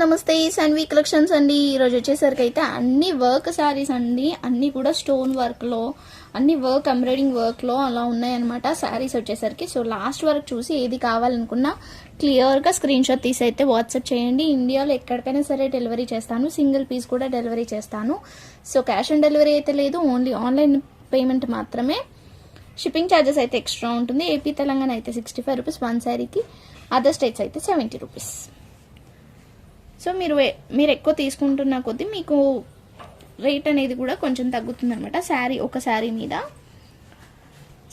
నమస్తే సన్వి కలెక్షన్స్ అండి. ఈరోజు వచ్చేసరికి అయితే అన్ని వర్క్ శారీస్ అండి. అన్ని కూడా స్టోన్ వర్క్లో అన్ని వర్క్ ఎంబ్రాయిడింగ్ వర్క్లో అలా ఉన్నాయన్నమాట శారీస్ వచ్చేసరికి. సో లాస్ట్ వరకు చూసి ఏది కావాలనుకున్నా క్లియర్గా స్క్రీన్ షాట్ తీసి అయితే వాట్సాప్ చేయండి. ఇండియాలో ఎక్కడికైనా సరే డెలివరీ చేస్తాను. సింగిల్ పీస్ కూడా డెలివరీ చేస్తాను. సో క్యాష్ ఆన్ డెలివరీ అయితే లేదు. ఓన్లీ ఆన్లైన్ పేమెంట్ మాత్రమే. షిప్పింగ్ ఛార్జెస్ అయితే ఎక్స్ట్రా ఉంటుంది. ఏపీ తెలంగాణ అయితే సిక్స్టీ ఫైవ్ రూపీస్ వన్ శారీకి అదర్ స్టేట్స్ అయితే సెవెంటీ రూపీస్ సో మీరు మీరు ఎక్కువ తీసుకుంటున్న కొద్దీ మీకు రేట్ అనేది కూడా కొంచెం తగ్గుతుంది అనమాట శారీ ఒక శారీ మీద.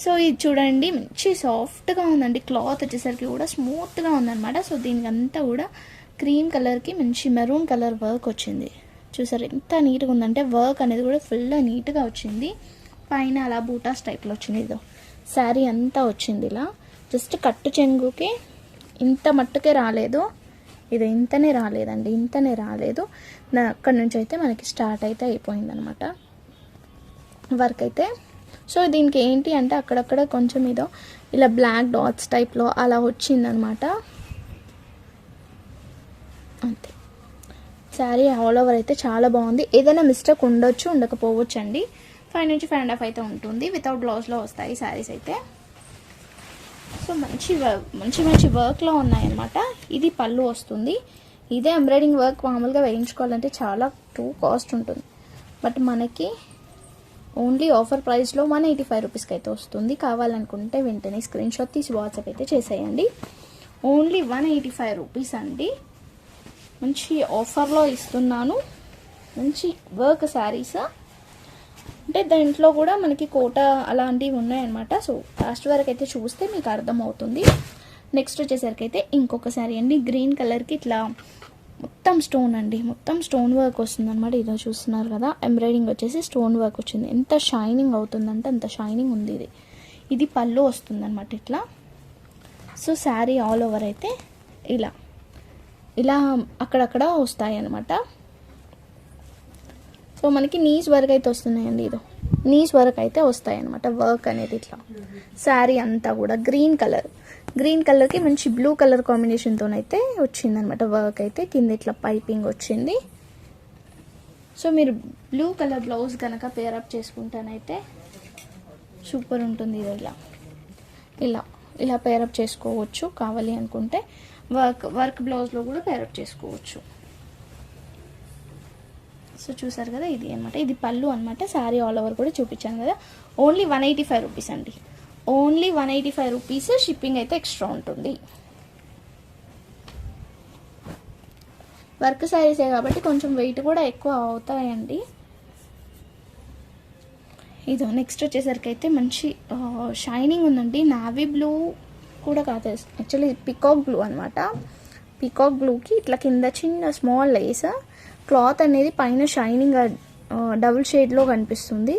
సో ఇది చూడండి మంచి సాఫ్ట్గా ఉందండి. క్లాత్ వచ్చేసరికి కూడా స్మూత్గా ఉందన్నమాట. సో దీనికి అంతా కూడా క్రీమ్ కలర్కి మంచి మెరూన్ కలర్ వర్క్ వచ్చింది. చూసారు ఎంత నీట్గా ఉందంటే వర్క్ అనేది కూడా ఫుల్ నీట్గా వచ్చింది. పైన అలా బూటాస్ టైప్లో వచ్చింది. ఇదో శారీ అంతా వచ్చింది ఇలా. జస్ట్ కట్టు చెంగుకి ఇంత మట్టుకే రాలేదు. ఇది ఇంతనే రాలేదండి ఇంతనే రాలేదు. నా అక్కడి నుంచి అయితే మనకి స్టార్ట్ అయితే అయిపోయిందనమాట. వర్క్ అయితే. సో దీనికి ఏంటి అంటే అక్కడక్కడ కొంచెం ఏదో ఇలా బ్లాక్ డాట్స్ టైప్లో అలా వచ్చిందనమాట. అంతే. శారీ ఆల్ ఓవర్ అయితే చాలా బాగుంది. ఏదైనా మిస్టేక్ ఉండొచ్చు ఉండకపోవచ్చు అండి ఫైవ్ నుంచి ఫైవ్ అండ్ హాఫ్ అయితే ఉంటుంది. వితౌట్ బ్లౌజ్లో వస్తాయి శారీస్ అయితే. సో మంచి వర్క్ మంచి మంచి వర్క్లో ఉన్నాయన్నమాట. ఇది పళ్ళు వస్తుంది. ఇదే ఎంబ్రాయిడింగ్ వర్క్ మామూలుగా వేయించుకోవాలంటే చాలా టూ కాస్ట్ ఉంటుంది. బట్ మనకి ఓన్లీ ఆఫర్ ప్రైస్లో వన్ ఎయిటీ ఫైవ్ రూపీస్కి అయితే వస్తుంది. కావాలనుకుంటే వెంటనే స్క్రీన్ షాట్ తీసి వాట్సాప్ అయితే చేసేయండి. Only one eighty five rupees అండి. మంచి ఆఫర్లో ఇస్తున్నాను. మంచి వర్క్ శారీసా. అంటే దాంట్లో కూడా మనకి కోట అలాంటివి ఉన్నాయన్నమాట. సో లాస్ట్ వరకు అయితే చూస్తే మీకు అర్థమవుతుంది. నెక్స్ట్ వచ్చేసరికి అయితే ఇంకొక శారీ అండి. గ్రీన్ కలర్కి ఇట్లా మొత్తం స్టోన్ అండి. మొత్తం స్టోన్ వర్క్ వస్తుంది అనమాట ఇదో చూస్తున్నారు కదా. ఎంబ్రాయిడింగ్ వచ్చేసి స్టోన్ వర్క్ వచ్చింది. ఎంత షైనింగ్ అవుతుందంటే అంత షైనింగ్ ఉంది ఇది. ఇది పళ్ళు వస్తుందన్నమాట ఇట్లా. సో శారీ ఆల్ ఓవర్ అయితే ఇలా. ఇలా అక్కడక్కడ వస్తాయి అనమాట సో మనకి నీస్ వరకు అయితే వస్తున్నాయండి ఇది. నీస్ వరకు అయితే వస్తాయి అనమాట వర్క్ అనేది ఇట్లా. శారీ అంతా కూడా గ్రీన్ కలర్ గ్రీన్ కలర్కి మంచి బ్లూ కలర్ కాంబినేషన్తో అయితే వచ్చిందనమాట వర్క్ అయితే. కింద ఇట్లా పైపింగ్ వచ్చింది. సో మీరు బ్లూ కలర్ బ్లౌజ్ కనుక పేరప్ చేసుకుంటానైతే సూపర్ ఉంటుంది ఇది ఇలా. ఇలా ఇలా పేరప్ చేసుకోవచ్చు కావాలి అనుకుంటే. వర్క్ వర్క్ బ్లౌజ్లో కూడా పేరప్ చేసుకోవచ్చు. సో చూసారు కదా ఇది అనమాట ఇది పళ్ళు అనమాట శారీ ఆల్ ఓవర్ కూడా చూపించాను కదా. Only one eighty five rupees అండి. Only one eighty five rupees shipping అయితే ఎక్స్ట్రా ఉంటుంది. వర్క్ శారీసే కాబట్టి కొంచెం వెయిట్ కూడా ఎక్కువ అవుతాయండి. ఇదో నెక్స్ట్ వచ్చేసరికి అయితే మంచి షైనింగ్ ఉందండి. నావీ బ్లూ కూడా కాదు యాక్చువల్లీ పికాక్ బ్లూ అనమాట పికాక్ బ్లూకి ఇట్లా కింద చిన్న స్మాల్ లేస్ క్లాత్ అనేది పైన షైనింగ్ డబుల్ షేడ్లో కనిపిస్తుంది.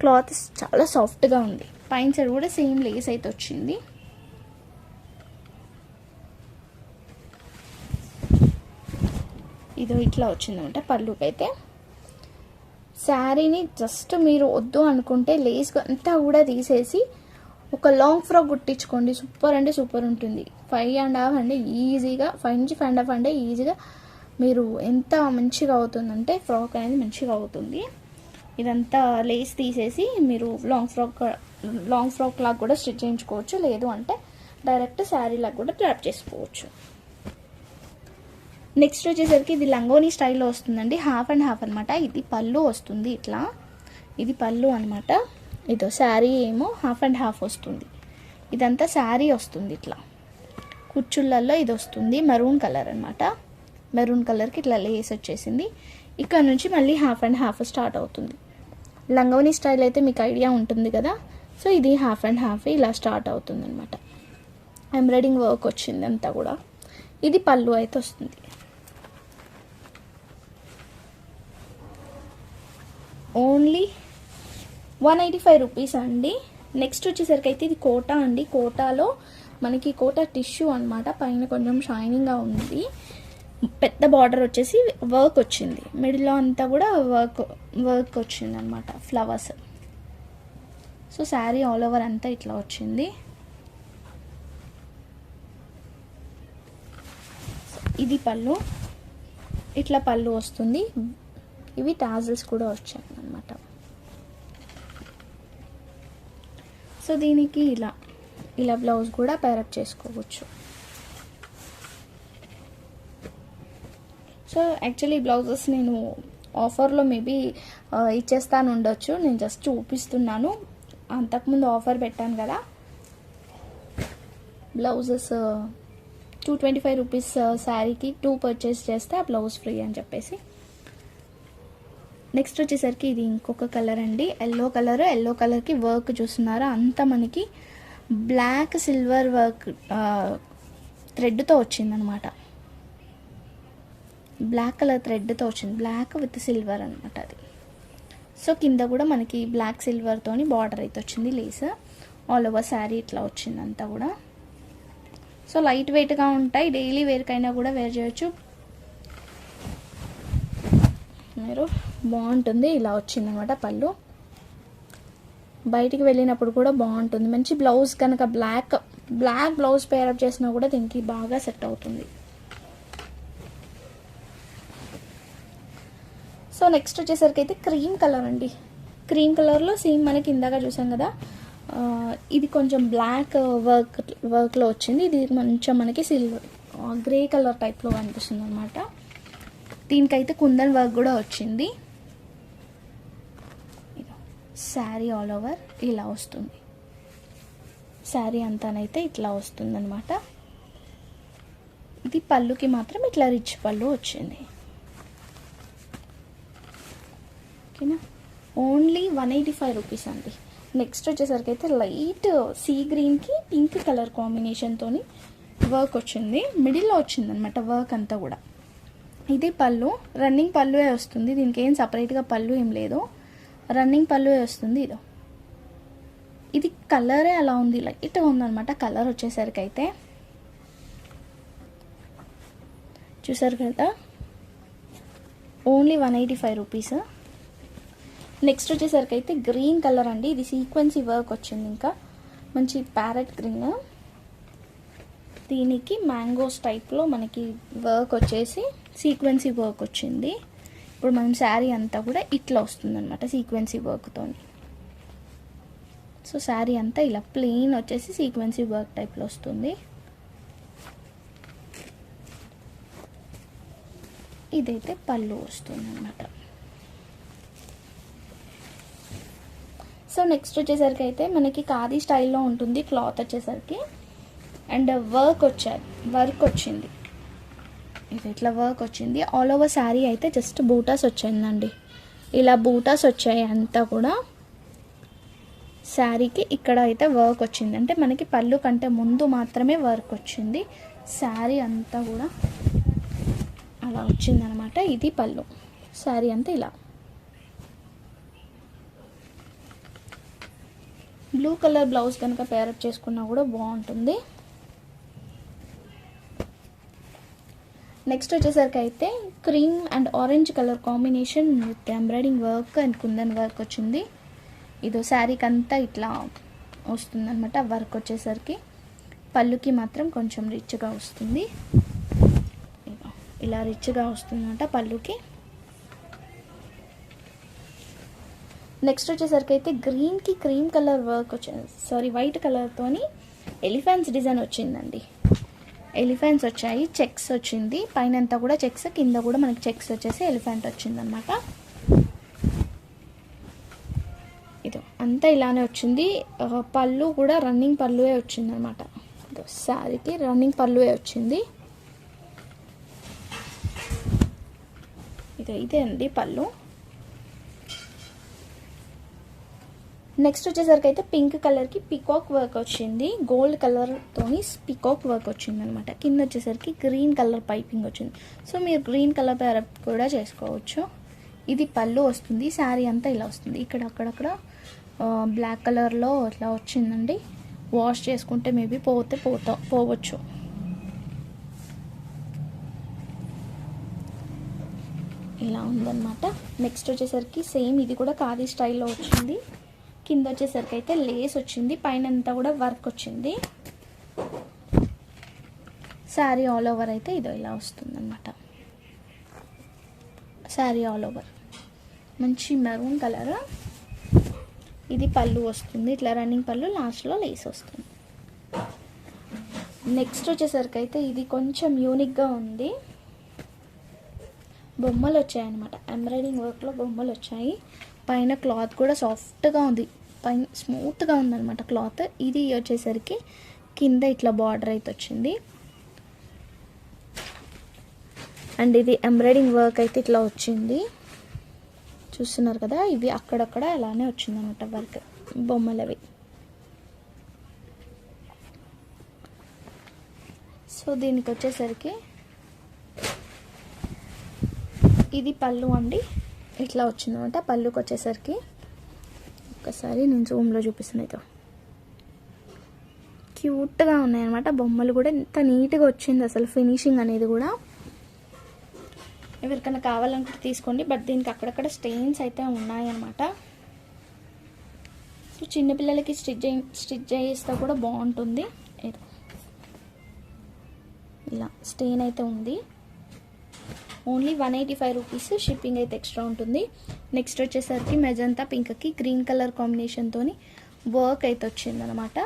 క్లాత్ చాలా సాఫ్ట్గా ఉంది. పైన సైడ్ కూడా సేమ్ లేస్ అయితే వచ్చింది. ఇదో ఇట్లా వచ్చిందనమాట పళ్ళుకి అయితే శారీని జస్ట్ మీరు వద్దు అనుకుంటే లేస్ అంతా కూడా తీసేసి ఒక లాంగ్ ఫ్రాక్ కుట్టించుకోండి. సూపర్ అంటే సూపర్ ఉంటుంది. ఫైవ్ అండ్ హాఫ్ అంటే ఈజీగా ఫైవ్ నుంచి ఫైవ్ అండ్ హాఫ్ అంటే ఈజీగా మీరు ఎంత మంచిగా అవుతుందంటే ఫ్రాక్ అనేది మంచిగా అవుతుంది. ఇదంతా లేస్ తీసేసి మీరు లాంగ్ ఫ్రాక్ లాంగ్ ఫ్రాక్ లాగా కూడా స్టిచ్ చేయించుకోవచ్చు. లేదు అంటే డైరెక్ట్ శారీ లాగా కూడా ట్రాప్ చేసుకోవచ్చు. నెక్స్ట్ వచ్చేసరికి ఇది లంగోనీ స్టైల్లో వస్తుందండి. హాఫ్ అండ్ హాఫ్ అనమాట ఇది పళ్ళు వస్తుంది ఇట్లా. ఇది పళ్ళు అనమాట ఇదో శారీ ఏమో హాఫ్ అండ్ హాఫ్ వస్తుంది. ఇదంతా శారీ వస్తుంది ఇట్లా. కుచ్చుళ్ళల్లో ఇది వస్తుంది. మరూన్ కలర్ అనమాట మెరూన్ కలర్కి ఇట్లా లేస్ వచ్చేసింది. ఇక్కడ నుంచి మళ్ళీ హాఫ్ అండ్ హాఫ్ స్టార్ట్ అవుతుంది. లంగవని స్టైల్ అయితే మీకు ఐడియా ఉంటుంది కదా? సో ఇది హాఫ్ అండ్ హాఫ్ ఇలా స్టార్ట్ అవుతుంది అనమాట ఎంబ్రాయిడింగ్ వర్క్ వచ్చింది అంతా కూడా. ఇది పళ్ళు అయితే వస్తుంది. Only one eighty five rupees అండి. నెక్స్ట్ వచ్చేసరికి అయితే ఇది కోటా అండి. కోటాలో మనకి కోటా టిష్యూ అనమాట పైన కొంచెం షైనింగ్గా ఉంది. పెద్ద బార్డర్ వచ్చేసి వర్క్ వచ్చింది. మిడిల్లో అంతా కూడా వర్క్ వర్క్ వచ్చింది అనమాట flowers so sari all over అంతా ఇట్లా వచ్చింది. ఇది పళ్ళు. ఇట్లా పళ్ళు వస్తుంది. ఇవి టాజల్స్ కూడా వచ్చాయి అనమాట సో దీనికి ఇలా ఇలా బ్లౌజ్ కూడా పేరప్ చేసుకోవచ్చు. సో యాక్చువల్లీ బ్లౌజెస్ నేను ఆఫర్లో మేబీ ఇచ్చేస్తాను ఉండొచ్చు. నేను జస్ట్ చూపిస్తున్నాను. అంతకుముందు ఆఫర్ పెట్టాను కదా. Blouses two twenty five rupees శారీకి టూ పర్చేస్ చేస్తే ఆ బ్లౌజ్ ఫ్రీ అని చెప్పేసి. నెక్స్ట్ వచ్చేసరికి ఇది ఇంకొక కలర్ అండి. ఎల్లో కలర్ ఎల్లో కలర్కి వర్క్ చూస్తున్నారా? అంతా మనకి బ్లాక్ సిల్వర్ వర్క్ థ్రెడ్తో వచ్చిందనమాట. బ్లాక్ కలర్ థ్రెడ్తో వచ్చింది. బ్లాక్ విత్ సిల్వర్ అనమాట అది. సో కింద కూడా మనకి బ్లాక్ సిల్వర్తోని బార్డర్ అయితే వచ్చింది లేస్ ఆల్ ఓవర్ శారీ ఇట్లా వచ్చింది అంతా కూడా సో లైట్ వెయిట్గా ఉంటాయి. డైలీ వేరుకైనా కూడా వేర్ చేయొచ్చు. మీరు బాగుంటుంది. ఇలా వచ్చిందనమాట పళ్ళు. బయటికి వెళ్ళినప్పుడు కూడా బాగుంటుంది. మంచి బ్లౌజ్ కనుక బ్లాక్ బ్లాక్ బ్లౌజ్ పేరప్ చేసినా కూడా దీనికి బాగా సెట్ అవుతుంది. సో నెక్స్ట్ వచ్చేసరికి అయితే క్రీమ్ కలర్ అండి. క్రీమ్ కలర్లో సేమ్ మనకి ఇందాక చూసాం కదా. ఇది కొంచెం బ్లాక్ వర్క్ వర్క్లో వచ్చింది. ఇది కొంచెం మనకి సిల్వర్ గ్రే కలర్ టైప్లో కనిపిస్తుంది అనమాట దీనికైతే కుందన్ వర్క్ కూడా వచ్చింది. శారీ ఆల్ ఓవర్ ఇలా వస్తుంది. శారీ అంతానైతే ఇట్లా వస్తుందన్నమాట. ఇది పళ్ళుకి మాత్రం ఇట్లా రిచ్ పళ్ళు వచ్చింది. ఓకేనా? Only one eighty five rupees అండి. నెక్స్ట్ వచ్చేసరికి అయితే లైట్ సీ గ్రీన్కి పింక్ కలర్ కాంబినేషన్తో వర్క్ వచ్చింది. మిడిల్లో వచ్చింది అనమాట వర్క్ అంతా కూడా. ఇది పళ్ళు. రన్నింగ్ పళ్ళువే వస్తుంది. దీనికి ఏం సపరేట్గా పళ్ళు ఏం లేదు. రన్నింగ్ పళ్ళువే వస్తుంది ఇదో. ఇది కలరే అలా ఉంది. లైట్గా ఉందన్నమాట కలర్ వచ్చేసరికి అయితే. చూసారు కదా? Only one eighty five rupees next వచ్చేసరికి అయితే గ్రీన్ కలర్ అండి. ఇది సీక్వెన్సీ వర్క్ వచ్చింది ఇంకా. మంచి ప్యారెట్ గ్రీన్ దీనికి మ్యాంగోస్ టైప్లో మనకి వర్క్ వచ్చేసి సీక్వెన్సీ వర్క్ వచ్చింది. ఇప్పుడు మనం శారీ అంతా కూడా ఇట్లా వస్తుందన్నమాట సీక్వెన్సీ వర్క్తో సో శారీ అంతా ఇలా ప్లెయిన్ వచ్చేసి సీక్వెన్సీ వర్క్ టైప్లో వస్తుంది. ఇదైతే పళ్ళు వస్తుంది అన్నమాట సో నెక్స్ట్ వచ్చేసరికి అయితే మనకి ఖాదీ స్టైల్లో ఉంటుంది క్లాత్ వచ్చేసరికి. అండ్ వర్క్ వచ్చాయి వర్క్ వచ్చింది. ఇది ఇట్లా వర్క్ వచ్చింది. ఆల్ ఓవర్ శారీ అయితే జస్ట్ బూటాస్ వచ్చిందండి. ఇలా బూటాస్ వచ్చాయి అంతా కూడా. శారీకి ఇక్కడ అయితే వర్క్ వచ్చింది. అంటే మనకి పళ్ళు కంటే ముందు మాత్రమే వర్క్ వచ్చింది. శారీ అంతా కూడా అలా వచ్చిందనమాట. ఇది పళ్ళు. శారీ అంతా ఇలా. బ్లూ కలర్ బ్లౌజ్ కనుక పేరప్ చేసుకున్నా కూడా బాగుంటుంది. నెక్స్ట్ వచ్చేసరికి అయితే cream and orange colour combination with embroidering work and kundan work వచ్చింది. ఇదో శారీకి అంతా ఇట్లా వస్తుందన్నమాట వర్క్ వచ్చేసరికి. పళ్ళుకి మాత్రం కొంచెం రిచ్గా వస్తుంది. ఇలా రిచ్గా వస్తుందన్నమాట పళ్ళుకి. నెక్స్ట్ వచ్చేసరికి అయితే గ్రీన్కి క్రీమ్ కలర్ వర్క్ వచ్చింది. సారీ వైట్ కలర్తోని ఎలిఫెంట్స్ డిజైన్ వచ్చిందండి. ఎలిఫెంట్స్ వచ్చాయి చెక్స్ వచ్చింది. పైన అంతా కూడా చెక్స్ కింద కూడా మనకి చెక్స్ వచ్చేసి ఎలిఫెంట్ వచ్చిందనమాట ఇదో అంతా ఇలానే వచ్చింది. పళ్ళు కూడా రన్నింగ్ పళ్ళువే వచ్చింది అనమాట శారీకి రన్నింగ్ పళ్ళువే వచ్చింది. ఇదో ఇదే అండి పళ్ళు. నెక్స్ట్ వచ్చేసరికి అయితే పింక్ కలర్కి పికాక్ వర్క్ వచ్చింది. గోల్డ్ కలర్తోని పికాక్ వర్క్ వచ్చింది అనమాట కింద వచ్చేసరికి గ్రీన్ కలర్ పైపింగ్ వచ్చింది. సో మీరు గ్రీన్ కలర్ ప్యారప్ కూడా చేసుకోవచ్చు. ఇది పళ్ళు వస్తుంది శారీ అంతా ఇలా వస్తుంది. ఇక్కడ అక్కడక్కడ బ్లాక్ కలర్లో ఇట్లా వచ్చిందండి. వాష్ చేసుకుంటే మేబీ పోతే పోతా పోవచ్చు. ఇలా ఉందన్నమాట. నెక్స్ట్ వచ్చేసరికి సేమ్ ఇది కూడా ఖాదీ స్టైల్లో వచ్చింది. కింద వచ్చేసరికి అయితే లేస్ వచ్చింది. పైన అంతా కూడా వర్క్ వచ్చింది. శారీ ఆల్ ఓవర్ అయితే ఇదో ఇలా వస్తుందన్నమాట. శారీ ఆల్ ఓవర్ మంచి మెరూన్ కలర్ ఇది పళ్ళు వస్తుంది. ఇట్లా రన్నింగ్ పళ్ళు లాస్ట్లో లేస్ వస్తుంది. నెక్స్ట్ వచ్చేసరికి అయితే ఇది కొంచెం యూనిక్గా ఉంది. బొమ్మలు వచ్చాయన్నమాట. ఎంబ్రాయిడింగ్ వర్క్లో బొమ్మలు వచ్చాయి. పైన క్లాత్ కూడా సాఫ్ట్గా ఉంది. పైన స్మూత్గా ఉందన్నమాట క్లాత్. ఇది వచ్చేసరికి కింద ఇట్లా బార్డర్ అయితే వచ్చింది. అండ్ ఇది ఎంబ్రాయిడింగ్ వర్క్ అయితే ఇట్లా వచ్చింది. చూస్తున్నారు కదా ఇవి అక్కడక్కడ అలానే వచ్చిందన్నమాట వర్క్ బొమ్మలవి. సో దీనికి వచ్చేసరికి ఇది పళ్ళు అండి. ఇట్లా వచ్చిందన్నమాట పళ్ళుకి వచ్చేసరికి ఒక్కసారి నేను జూమ్లో చూపిస్తున్నా అయితే క్యూట్గా ఉన్నాయన్నమాట బొమ్మలు కూడా. ఎంత నీట్గా వచ్చింది అసలు ఫినిషింగ్ అనేది కూడా. ఎవరికైనా కావాలనుకుంటే తీసుకోండి బట్ దీనికి అక్కడక్కడ స్టెయిన్స్ అయితే ఉన్నాయన్నమాట. సో చిన్నపిల్లలకి స్టిచ్ స్టిచ్ చేస్తే కూడా బాగుంటుంది. ఏదో. ఇలా స్టెయిన్ అయితే ఉంది. Only one eighty five rupees shipping అయితే ఎక్స్ట్రా ఉంటుంది. నెక్స్ట్ వచ్చేసరికి మెజంతా పింక్కి గ్రీన్ కలర్ కాంబినేషన్తో వర్క్ అయితే వచ్చిందనమాట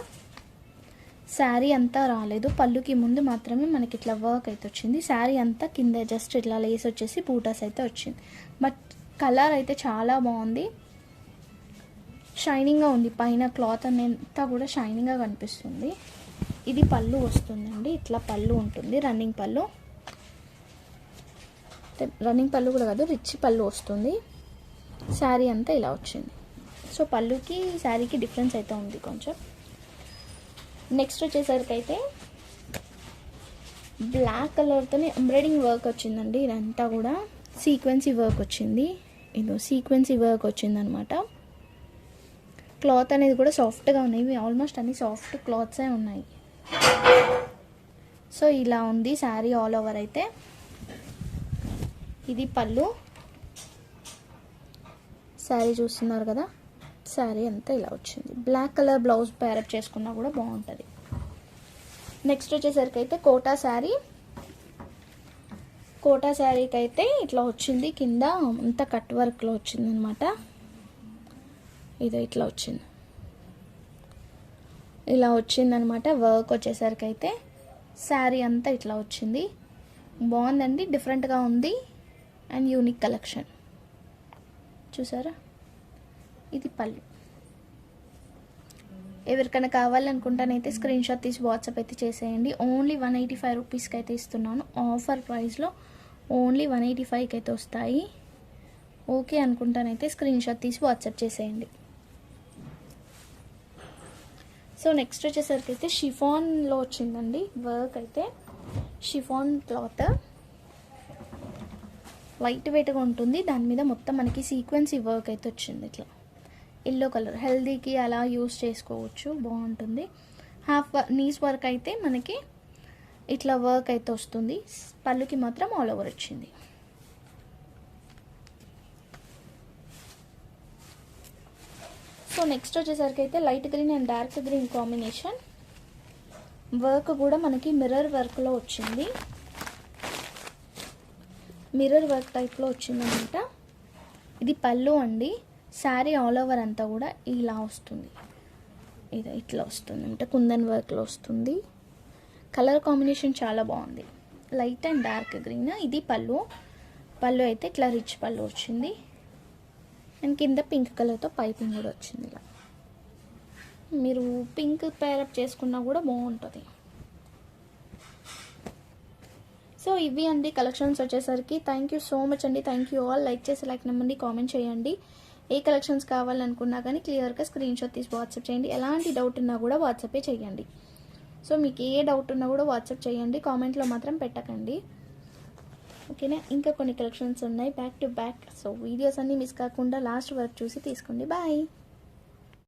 శారీ అంతా రాలేదు. పళ్ళుకి ముందు మాత్రమే మనకి ఇట్లా వర్క్ అయితే వచ్చింది. శారీ అంతా కింద జస్ట్ ఇట్లా లేస్ వచ్చేసి బూటాస్ అయితే వచ్చింది. బట్ కలర్ అయితే చాలా బాగుంది. షైనింగ్గా ఉంది. పైన క్లాత్ అంతా కూడా షైనింగ్గా కనిపిస్తుంది. ఇది పళ్ళు వస్తుందండి. ఇట్లా పళ్ళు ఉంటుంది. రన్నింగ్ పళ్ళు. రన్నింగ్ పళ్ళు కూడా కాదు రిచ్ పళ్ళు వస్తుంది. శారీ అంతా ఇలా వచ్చింది. సో పళ్ళుకి శారీకి డిఫరెన్స్ అయితే ఉంది కొంచెం. నెక్స్ట్ వచ్చేసరికి అయితే బ్లాక్ కలర్తోనే ఎంబ్రాయిడింగ్ వర్క్ వచ్చిందండి. ఇదంతా కూడా సీక్వెన్సీ వర్క్ వచ్చింది. ఇదో సీక్వెన్సీ వర్క్ వచ్చిందనమాట. క్లాత్ అనేది కూడా సాఫ్ట్గా ఉన్నాయి. ఇవి ఆల్మోస్ట్ అన్ని సాఫ్ట్ క్లాత్సే ఉన్నాయి. సో ఇలా ఉంది శారీ ఆల్ ఓవర్ అయితే. ఇది పళ్ళు. శారీ చూస్తున్నారు కదా? శారీ అంతా ఇలా వచ్చింది. బ్లాక్ కలర్ బ్లౌజ్ ప్యారప్ చేసుకున్నా కూడా బాగుంటుంది. నెక్స్ట్ వచ్చేసరికి అయితే కోటా శారీ. కోటా శారీకి అయితే ఇట్లా వచ్చింది కింద అంతా కట్ వర్క్లో వచ్చింది అనమాట ఇది ఇట్లా వచ్చింది. ఇలా వచ్చిందనమాట. వర్క్ వచ్చేసరికి అయితే శారీ అంతా ఇట్లా వచ్చింది. బాగుందండి డిఫరెంట్గా ఉంది. And unique collection. చూసారా? ఇది పళ్ళు. ఎవరికైనా కావాలనుకుంటానైతే స్క్రీన్ షాట్ తీసి వాట్సాప్ అయితే చేసేయండి. ఓన్లీ వన్ ఎయిటీ ఫైవ్ రూపీస్కి అయితే ఇస్తున్నాను. ఆఫర్ ప్రైస్లో ఓన్లీ వన్ ఎయిటీ ఫైవ్కి అయితే వస్తాయి. ఓకే అనుకుంటానైతే స్క్రీన్ షాట్ తీసి వాట్సాప్ చేసేయండి. సో నెక్స్ట్ వచ్చేసరికి అయితే షిఫాన్లో వచ్చిందండి వర్క్ అయితే. షిఫాన్ క్లాత్ లైట్ వెయిట్గా ఉంటుంది. దాని మీద మొత్తం మనకి సీక్వెన్సీ వర్క్ అయితే వచ్చింది ఇట్లా. Yellow colour. హెల్దీకి అలా యూస్ చేసుకోవచ్చు. బాగుంటుంది. హాఫ్ నీస్ వర్క్ అయితే మనకి ఇట్లా వర్క్ అయితే వస్తుంది. పళ్ళుకి మాత్రం ఆల్ ఓవర్ వచ్చింది. సో నెక్స్ట్ వచ్చేసరికి అయితే light green and dark green combination. Work కూడా మనకి మిర్రర్ వర్క్లో వచ్చింది. మిర్రర్ వర్క్ టైప్లో వచ్చిందనమాట. ఇది పళ్ళు అండి. శారీ ఆల్ ఓవర్ అంతా కూడా ఇలా వస్తుంది. ఇది ఇట్లా వస్తుంది అంటే కుందన్ వర్క్లో వస్తుంది. కలర్ కాంబినేషన్ చాలా బాగుంది. Light and dark green. ఇది పళ్ళు. పళ్ళు అయితే ఇట్లా రిచ్ పళ్ళు వచ్చింది. అండ్ కింద పింక్ కలర్తో పైపింగ్ కూడా వచ్చింది ఇలా. మీరు పింక్ పేరప్ చేసుకున్నా కూడా బాగుంటుంది. సో ఇవి అండి కలెక్షన్స్ వచ్చేసరికి. థ్యాంక్ యూ సో మచ్ అండి. థ్యాంక్ యూ ఆల్ లైక్ చేసి లైక్ నెంబర్ని కామెంట్ చేయండి. ఏ కలెక్షన్స్ కావాలనుకున్నా కానీ క్లియర్గా స్క్రీన్ షాట్ తీసి వాట్సాప్ చేయండి. ఎలాంటి డౌట్ ఉన్నా కూడా వాట్సాపే చేయండి. సో మీకు ఏ డౌట్ ఉన్నా కూడా వాట్సాప్ చేయండి. కామెంట్లో మాత్రం పెట్టకండి. ఓకేనా ఇంకా కొన్ని కలెక్షన్స్ ఉన్నాయి. Back to back so videos అన్నీ మిస్ కాకుండా లాస్ట్ వరకు చూసి తీసుకోండి. బాయ్